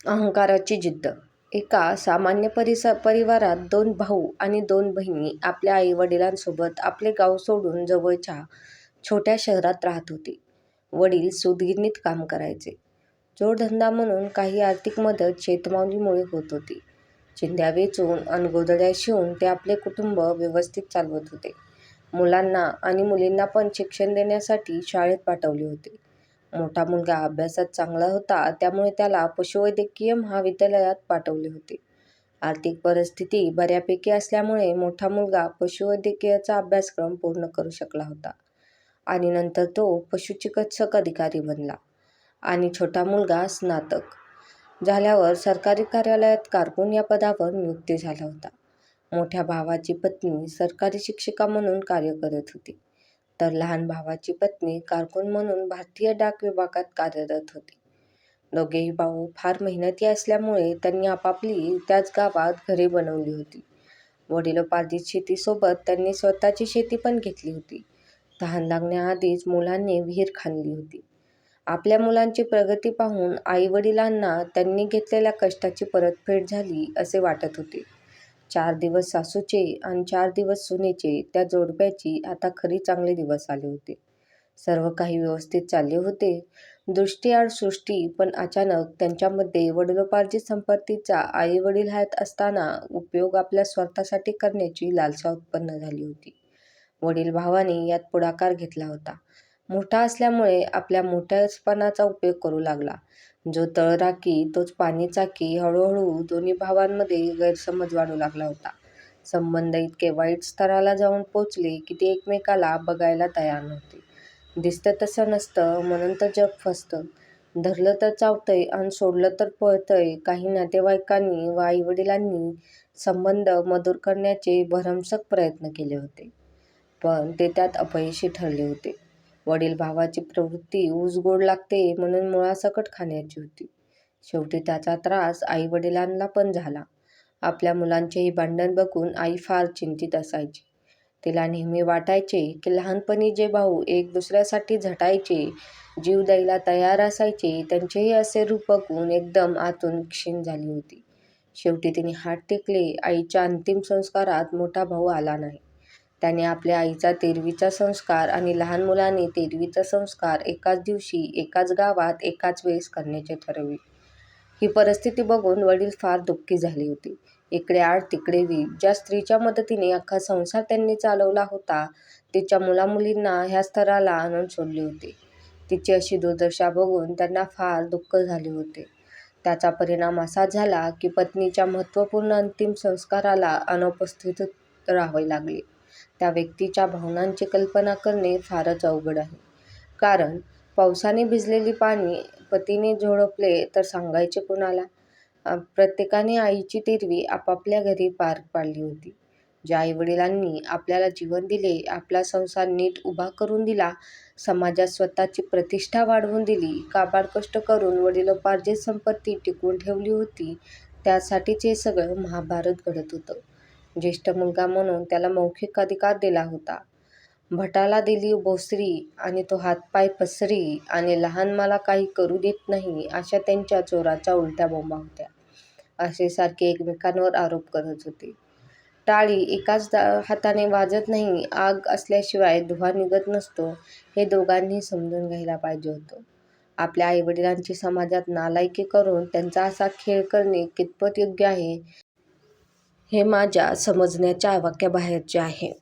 अहंकाराची जिद्द एका सामान्य परिस परिवारात दोन भाऊ आणि दोन बहिणी आपल्या आईवडिलांसोबत आपले गाव सोडून जवळच्या छोट्या शहरात राहत होते. वडील सूतगिरणीत काम करायचे. जोडधंदा म्हणून काही आर्थिक मदत शेतमावलीमुळे होत होती. चिंध्या वेचून अन शिवून ते आपले कुटुंब व्यवस्थित चालवत होते. मुलांना आणि मुलींना पण शिक्षण देण्यासाठी शाळेत पाठवले होते. मोठा मुलगा अभ्यासात चांगला होता त्यामुळे त्याला पशुवैद्यकीय महाविद्यालयात पाठवले होते. आर्थिक परिस्थिती बऱ्यापैकी असल्यामुळे मोठा मुलगा पशुवैद्यकीयचा अभ्यासक्रम पूर्ण करू शकला होता आणि नंतर तो पशुचिकित्सक अधिकारी बनला आणि छोटा मुलगा स्नातक झाल्यावर सरकारी कार्यालयात कारकून या पदावर नियुक्ती झाला होता. मोठ्या भावाची पत्नी सरकारी शिक्षिका म्हणून कार्य करत होती, तर लहान भावाची पत्नी कारकून म्हणून भारतीय डाक विभागात कार्यरत होती. दोघेही भाऊ फार मेहनती असल्यामुळे त्यांनी आपापली त्याच गावात घरे बनवली होती. वडिलोपार्जित शेतीसोबत त्यांनी स्वतःची शेती पण घेतली होती. तहान लागण्याआधीच मुलांनी विहीर खाणली होती. आपल्या मुलांची प्रगती पाहून आईवडिलांना त्यांनी घेतलेल्या कष्टाची परतफेड झाली असे वाटत होते. चार दिवस सासूचे आणि चार दिवस सुनेचे त्या जोडप्याची आता खरी चांगले दिवस आले होते. सर्व काही व्यवस्थित चालले होते दृष्टीआड सृष्टी पण अचानक त्यांच्यामध्ये वडिलोपार्जित संपत्तीचा आईवडील हयात असताना उपयोग आपल्या स्वार्थासाठी करण्याची लालसा उत्पन्न झाली होती. वडील भावाने यात पुढाकार घेतला होता. मोठा असल्यामुळे आपल्या मोठेपणाचा उपयोग करू लागला. जो तळराकी तोच पाणीचाकी हळूहळू दोन्ही भावांमध्ये गैरसमज वाढू लागला होता. संबंध इतके वाईट स्तराला जाऊन पोचले की ते एकमेकाला बघायला तयार नव्हते. दिसतं तसं नसतं म्हणून तर जग फसतं. धरलं तर चावतंय आणि सोडलं तर पळतंय काही नातेवाईकांनी व आईवडिलांनी संबंध मधुर करण्याचे भरमसाठ प्रयत्न केले होते. पण ते त्यात अपयशी ठरले होते. वडील भावाची प्रवृत्ती ऊस गोड लागते म्हणून मुळासकट खाण्याची होती. शेवटी त्याचा त्रास आईवडिलांना पण झाला. आपल्या मुलांचेही भांडण बघून आई फार चिंतीत असायची. तिला नेहमी वाटायचे की लहानपणी जे भाऊ एक दुसऱ्यासाठी झटायचे, जीव द्यायला तयार असायचे त्यांचेही असे रूप बघून एकदम आतून क्षीण झाली होती. शेवटी तिने हात टेकले आईच्या अंतिम संस्कारात मोठा भाऊ आला नाही. त्याने आपल्या आईचा तेरवीचा संस्कार आणि लहान मुलाने तेरवीचा संस्कार एकाच दिवशी एकाच गावात एकाच वेळेस करण्याचे ठरवले. ही परिस्थिती बघून वडील फार दुःखी झाले होते. इकडे आठ तिकडे वीट ज्या स्त्रीच्या मदतीने अख्खा संसार त्यांनी चालवला होता तिच्या मुलामुलींना ह्या स्तराला आणून सोडले होते. तिची अशी दुर्दशा बघून त्यांना फार दुःख झाले होते. त्याचा परिणाम असा झाला की पत्नीच्या महत्त्वपूर्ण अंतिम संस्काराला अनुपस्थित राहावे लागले. त्या व्यक्तीच्या भावनांची कल्पना करणे फारच अवघड आहे. कारण पावसाने भिजलेली पाणी पतीने झोडपले तर सांगायचे कुणाला? प्रत्येकाने आईची तेरवी आपापल्या घरी पार पाडली होती. ज्या आईवडिलांनी आपल्याला जीवन दिले, आपला संसार नीट उभा करून दिला, समाजात स्वतःची प्रतिष्ठा वाढवून दिली, काबाड कष्ट करून वडिलोपार्जित संपत्ती टिकवून ठेवली होती त्यासाठीच हे सगळं महाभारत घडत होतं. ज्येष्ठ मुलगा म्हणून त्याला मौखिक अधिकार दिला होता. भटाला दिली भोसरी आणि तो हातपाय पसरी आणि लहान मला काही करू देत नाही अशा त्यांच्या चोराच्या उलट्या बोंबा होत्या, असे सारखे एकमेकांवर आरोप करत होते. टाळी एकाच हाताने वाजत नाही आग असल्याशिवाय धुव्वा निघत नसतो हे दोघांनीही समजून घ्यायला पाहिजे होतं. आपल्या आईवडिलांची समाजात नालायकी करून त्यांचा असा खेळ करणे कितपत योग्य आहे हे माझ्या समजण्याच्या आवाक्याबाहेरचे आहे.